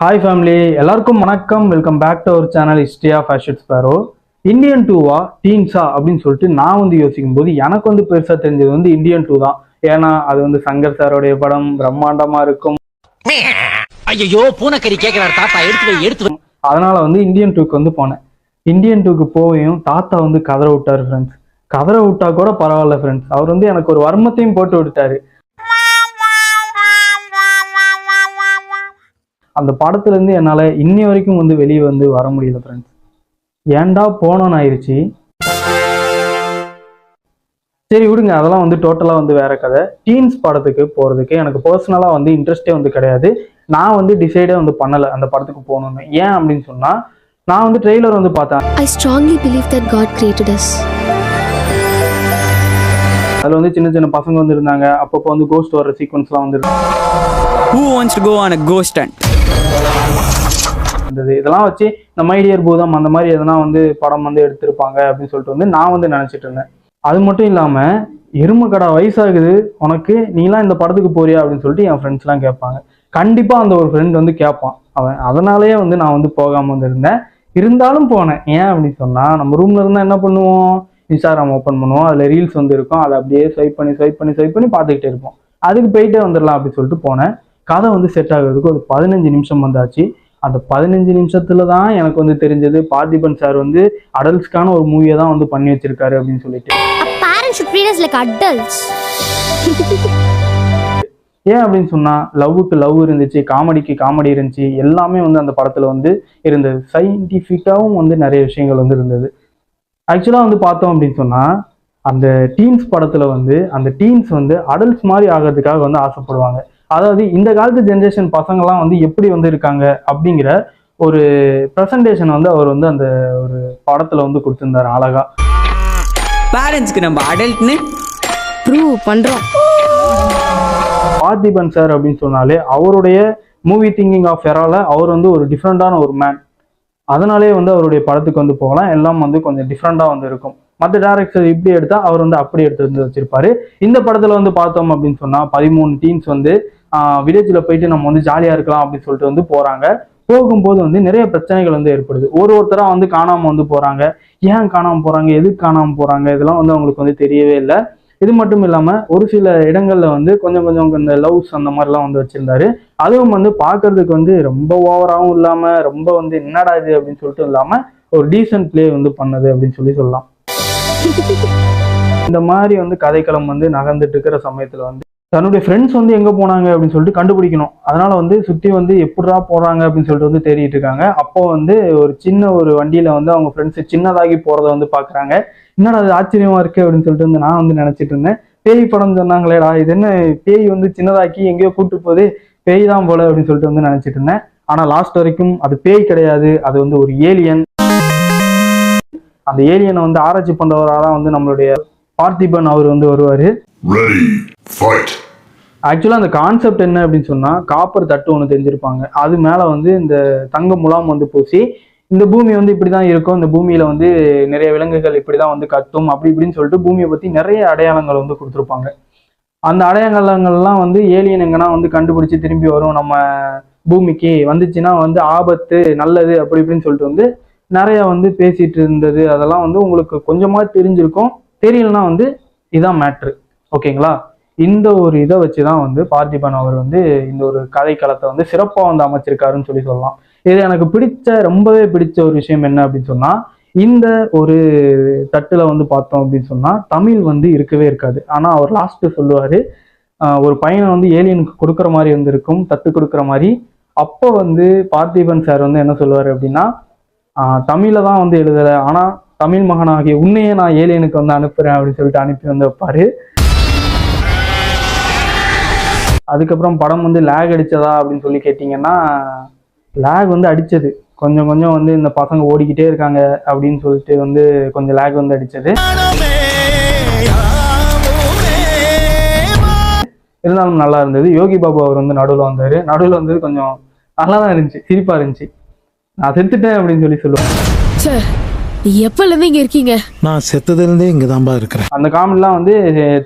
Hi family எல்லாருக்கும் வணக்கம். Welcome back to our channel history of fashion sparrow Indian டூவா டீன்ஸா அப்படின்னு சொல்லிட்டு நான் வந்து யோசிக்கும் போது எனக்கு வந்து பெருசாக தெரிஞ்சது வந்து இந்தியன் டூ தான். ஏன்னா அது வந்து சங்கர் சாரோடைய படம் பிரம்மாண்டமா இருக்கும். ஐயோ பூனைக்கறி கேக்குறாரு தாத்தா. எடுத்து எடுத்து அதனால வந்து இந்தியன் டூக்கு வந்து போனேன். இந்தியன் டூக்கு போயும் தாத்தா வந்து கதற விட்டாரு ஃப்ரெண்ட்ஸ் கதற விட்டா கூட பரவாயில்ல ஃப்ரெண்ட்ஸ் அவர் வந்து எனக்கு ஒரு வர்மத்தையும் போட்டு விட்டாரு அந்த படத்துலேருந்து என்னால் இன்னி வரைக்கும் வந்து வெளியே வந்து வர முடியல ஃப்ரெண்ட்ஸ் ஏன்டா போனோன்னு ஆயிடுச்சு சரி விடுங்க. அதெல்லாம் வந்து டோட்டலாக வந்து வேற கதை. டீன்ஸ் படத்துக்கு போகிறதுக்கு எனக்கு பர்சனலாக வந்து இன்ட்ரெஸ்டே வந்து கிடையாது. நான் வந்து டிசைடே வந்து பண்ணலை அந்த படத்துக்கு போகணுன்னு ஏன் அப்படின்னு சொன்னால் நான் வந்து ட்ரெய்லர் வந்து பார்த்தேன். I strongly believe that God created us அதில் வந்து சின்ன சின்ன பசங்க வந்து இருந்தாங்க அப்பப்போ வந்து கோஸ்ட் வர சீக்வன்ஸ்லாம் வந்து Who wants to go on a ghost hunt? இருந்தது இதெல்லாம் வச்சு இந்த மைடியர் பூதம் அந்த மாதிரி எதனா வந்து படம் வந்து எடுத்திருப்பாங்க அப்படின்னு சொல்லிட்டு வந்து நான் வந்து நினச்சிட்டு இருந்தேன். அது மட்டும் இல்லாமல் எருமை கடா வயசாகுது. உனக்கு நீலாம் இந்த படத்துக்கு போறியா அப்படின்னு சொல்லிட்டு என் ஃப்ரெண்ட்ஸ்லாம் கேட்பாங்க. கண்டிப்பாக அந்த ஒரு ஃப்ரெண்ட் வந்து கேட்பான். அவன் அதனாலேயே வந்து நான் வந்து போகாமல் வந்து இருந்தேன். இருந்தாலும் போனேன். ஏன் அப்படின்னு சொன்னால் நம்ம ரூமில் இருந்தால் என்ன பண்ணுவோம்? இன்ஸ்டாகிராம் ஓப்பன் பண்ணுவோம் அதில் ரீல்ஸ் வந்து இருக்கும் அதை அப்படியே ஸ்வைப் பண்ணி ஸ்வைப் பண்ணி ஸ்வைப் பண்ணி பார்த்துக்கிட்டே இருப்போம். அதுக்கு போயிட்டே வந்துடலாம் அப்படின்னு சொல்லிட்டு போனேன். கதை வந்து செட் ஆகுறதுக்கு ஒரு பதினஞ்சு நிமிஷம் வந்தாச்சு. அந்த பதினஞ்சு நிமிஷத்துல தான் எனக்கு வந்து தெரிஞ்சது பார்த்திபன் சார் வந்து அடல்ட்ஸ்க்கான ஒரு மூவியை தான் வந்து பண்ணி வச்சிருக்காரு அப்படின்னு சொல்லிட்டு. ஏன் அப்படின்னு சொன்னா லவ்வுக்கு லவ் இருந்துச்சு காமெடிக்கு காமெடி இருந்துச்சு எல்லாமே வந்து அந்த படத்துல வந்து இருந்தது. சயின்டிஃபிக்காவும் வந்து நிறைய விஷயங்கள் வந்து இருந்தது. ஆக்சுவலா வந்து பார்த்தோம் அப்படின்னு சொன்னா அந்த டீன்ஸ் படத்துல வந்து அந்த டீன்ஸ் வந்து அடல்ட்ஸ் மாதிரி ஆகிறதுக்காக வந்து ஆசைப்படுவாங்க. அதாவது இந்த காலத்து ஜென்ரேஷன் பசங்கள்லாம் வந்து எப்படி வந்து இருக்காங்க அப்படிங்கிற ஒரு ப்ரெசன்டேஷன் வந்து அவர் வந்து அந்த ஒரு படத்துல வந்து கொடுத்திருந்தாரு அழகா. பேரண்ட்ஸ்க்கு நம்ம அடல்ட்னு Prove பண்றோம். பார்த்திபன் சார் அப்படின்னு சொன்னாலே அவருடைய மூவி திங்கிங் ஆஃப் எரால அவர் வந்து ஒரு டிஃப்ரெண்டான ஒரு மேன் அதனாலே வந்து அவருடைய படத்துக்கு வந்து போகலாம். எல்லாம் வந்து கொஞ்சம் டிஃப்ரெண்டாக வந்து இருக்கும். மற்ற டேரக்டர் இப்படி எடுத்தா அவர் வந்து அப்படி எடுத்து வந்து வச்சிருப்பாரு. இந்த படத்துல வந்து பார்த்தோம் அப்படின்னு சொன்னா பதிமூணு டீம்ஸ் வந்து வில்லேஜில் போயிட்டு நம்ம வந்து ஜாலியாக இருக்கலாம் அப்படின்னு சொல்லிட்டு வந்து போறாங்க. போகும்போது வந்து நிறைய பிரச்சனைகள் வந்து ஏற்படுது. ஒரு ஒருத்தராக வந்து காணாம வந்து போறாங்க. ஏன் காணாம போறாங்க? எதுக்கு காணாம போறாங்க? இதெல்லாம் வந்து அவங்களுக்கு வந்து தெரியவே இல்லை. இது மட்டும் இல்லாம ஒரு சில இடங்கள்ல வந்து கொஞ்சம் கொஞ்சம் இந்த லவ்ஸ் அந்த மாதிரிலாம் வந்து வச்சிருந்தாரு. அதுவும் வந்து பார்க்கறதுக்கு வந்து ரொம்ப ஓவராகவும் இல்லாம ரொம்ப வந்து என்னடா இது அப்படின்னு சொல்லிட்டு இல்லாம ஒரு டீசன்ட் பிளே வந்து பண்ணது அப்படின்னு சொல்லி சொல்லலாம். இந்த மாதிரி வந்து கதைக்களம் வந்து நகர்ந்துட்டு இருக்கிற சமயத்துல வந்து தன்னுடைய ஃப்ரெண்ட்ஸ் வந்து எங்க போனாங்க அப்படின்னு சொல்லிட்டு கண்டுபிடிக்கணும். அதனால வந்து சுத்தி வந்து எப்படிடா போறாங்க அப்படின்னு சொல்லிட்டு வந்து தேடிட்டு இருக்காங்க. அப்போ வந்து ஒரு சின்ன ஒரு வண்டியில் வந்து அவங்க ஃப்ரெண்ட்ஸ் சின்னதாகி போகிறத வந்து பாக்குறாங்க. என்னடா அது ஆச்சரியமா இருக்கு அப்படின்னு சொல்லிட்டு வந்து நான் வந்து நினைச்சிட்டு இருந்தேன். பேய் படம் சொன்னாங்களேடா இது என்ன பேய் வந்து சின்னதாக்கி எங்கேயோ கூட்டு போகுது. பேய் தான் போல அப்படின்னு சொல்லிட்டு வந்து நினைச்சிட்டு இருந்தேன். ஆனா லாஸ்ட் வரைக்கும் அது பேய் கிடையாது. அது வந்து ஒரு ஏலியன் அந்த ஏலியனை வந்து ஆராய்ச்சி பண்றவராக தான் வந்து நம்மளுடைய பார்த்திபன் அவர் வந்து வருவாரு. ஆக்சுவலாக அந்த கான்செப்ட் என்ன அப்படின்னு சொன்னா காப்பர் தட்டு ஒன்று தெரிஞ்சிருப்பாங்க. அது மேலே வந்து இந்த தங்க முலாம் வந்து பூசி இந்த பூமி வந்து இப்படி தான் இருக்கும். இந்த பூமியில வந்து நிறைய விலங்குகள் இப்படி தான் வந்து கத்தும் அப்படி இப்படின்னு சொல்லிட்டு பூமியை பத்தி நிறைய அடையாளங்கள் வந்து கொடுத்துருப்பாங்க. அந்த அடையாளங்கள்லாம் வந்து ஏலியன் எங்கன்னா வந்து கண்டுபிடிச்சு திரும்பி வரும். நம்ம பூமிக்கு வந்துச்சுன்னா வந்து ஆபத்து நல்லது அப்படி இப்படின்னு சொல்லிட்டு வந்து நிறைய வந்து பேசிட்டு இருந்தது. அதெல்லாம் வந்து உங்களுக்கு கொஞ்சமா தெரிஞ்சிருக்கும். தெரியலனா வந்து இதான் மேட்ரு ஓகேங்களா இந்த ஒரு இதை வச்சு தான் வந்து பார்த்திபன் அவர் வந்து இந்த ஒரு கதைக்களத்தை வந்து சிறப்பாக வந்து அமைச்சிருக்காருன்னு சொல்லி சொல்லலாம். இது எனக்கு பிடிச்ச ரொம்பவே பிடிச்ச ஒரு விஷயம் என்ன அப்படின்னு சொன்னா இந்த ஒரு தட்டுல வந்து பார்த்தோம் அப்படின்னு சொன்னா தமிழ் வந்து இருக்கவே இருக்காது. ஆனா அவர் லாஸ்ட் சொல்லுவாரு ஒரு பையனை வந்து ஏலியனுக்கு கொடுக்குற மாதிரி வந்து இருக்கும் தட்டு கொடுக்குற மாதிரி. அப்போ வந்து பார்த்திபன் சார் வந்து என்ன சொல்லுவார் அப்படின்னா தமிழை தான் வந்து எழுதலை ஆனால் தமிழ் மகனாகிய உன்னையே நான் ஏலியனுக்கு வந்து அனுப்புகிறேன் அப்படின்னு சொல்லிட்டு அனுப்பி வந்து வைப்பாரு. அதுக்கப்புறம் படம் வந்து லேக் அடித்ததா அப்படின்னு சொல்லி கேட்டிங்கன்னா லேக் வந்து அடித்தது கொஞ்சம் கொஞ்சம் வந்து இந்த பசங்க ஓடிக்கிட்டே இருக்காங்க அப்படின்னு சொல்லிட்டு வந்து கொஞ்சம் லேக் வந்து அடிச்சது. இருந்தாலும் நல்லா இருந்தது. யோகி பாபு அவர் வந்து நடுவில் வந்தாரு. நடுவில் வந்து கொஞ்சம் நல்லா தான் இருந்துச்சு. சிரிப்பா இருந்துச்சு. நான் செத்துட்டேன் அப்படின்னு சொல்லி சொல்லுவேன் சார் எப்பல இருந்து இங்க இருக்கீங்க? நான் செத்ததுலேருந்தே இங்கே தான்பா இருக்கிறேன். அந்த காமெடிலாம் வந்து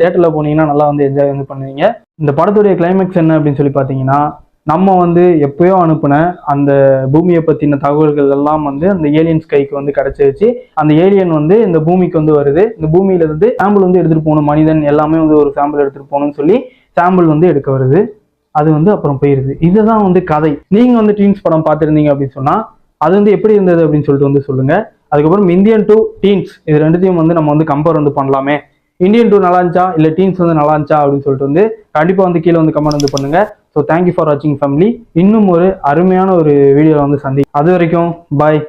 தேட்டரில் போனீங்கன்னா நல்லா வந்து என்ஜாய் வந்து பண்ணுவீங்க. இந்த படத்துடைய கிளைமேக்ஸ் என்ன அப்படின்னு சொல்லி பார்த்தீங்கன்னா நம்ம வந்து எப்பயோ அனுப்புன அந்த பூமியை பற்றின தகவல்கள் எல்லாம் வந்து அந்த ஏலியன்ஸ் கைக்கு வந்து கிடச்சிருச்சு. அந்த ஏலியன் வந்து இந்த பூமிக்கு வந்து வருது. இந்த பூமியில இருந்து சாம்பிள் வந்து எடுத்துட்டு போகணும். மனிதன் எல்லாமே வந்து ஒரு சாம்பிள் எடுத்துட்டு போகணும்னு சொல்லி சாம்பிள் வந்து எடுக்க வருது. அது வந்து அப்புறம் போயிருது. இதுதான் வந்து கதை. நீங்க வந்து டீன்ஸ் படம் பார்த்துருந்தீங்க அப்படின்னு சொன்னா அது வந்து எப்படி இருந்தது அப்படின்னு சொல்லிட்டு வந்து சொல்லுங்க. அதுக்கப்புறம் இந்தியன் டூ டீன்ஸ் இது ரெண்டுத்தையும் வந்து நம்ம வந்து கம்பேர் வந்து பண்ணலாமே. இந்தியன் டூ நல்லா இருந்துச்சா? இல்ல டீன்ஸ் வந்து நல்லா இருந்துச்சா? அப்படின்னு சொல்லிட்டு வந்து கண்டிப்பா வந்து கீழே வந்து கமெண்ட் வந்து பண்ணுங்க. ஸோ தேங்க்யூ ஃபார் வாட்சிங் ஃபேமிலி இன்னும் ஒரு அருமையான ஒரு வீடியோவில் வந்து சந்தி அது வரைக்கும் பாய்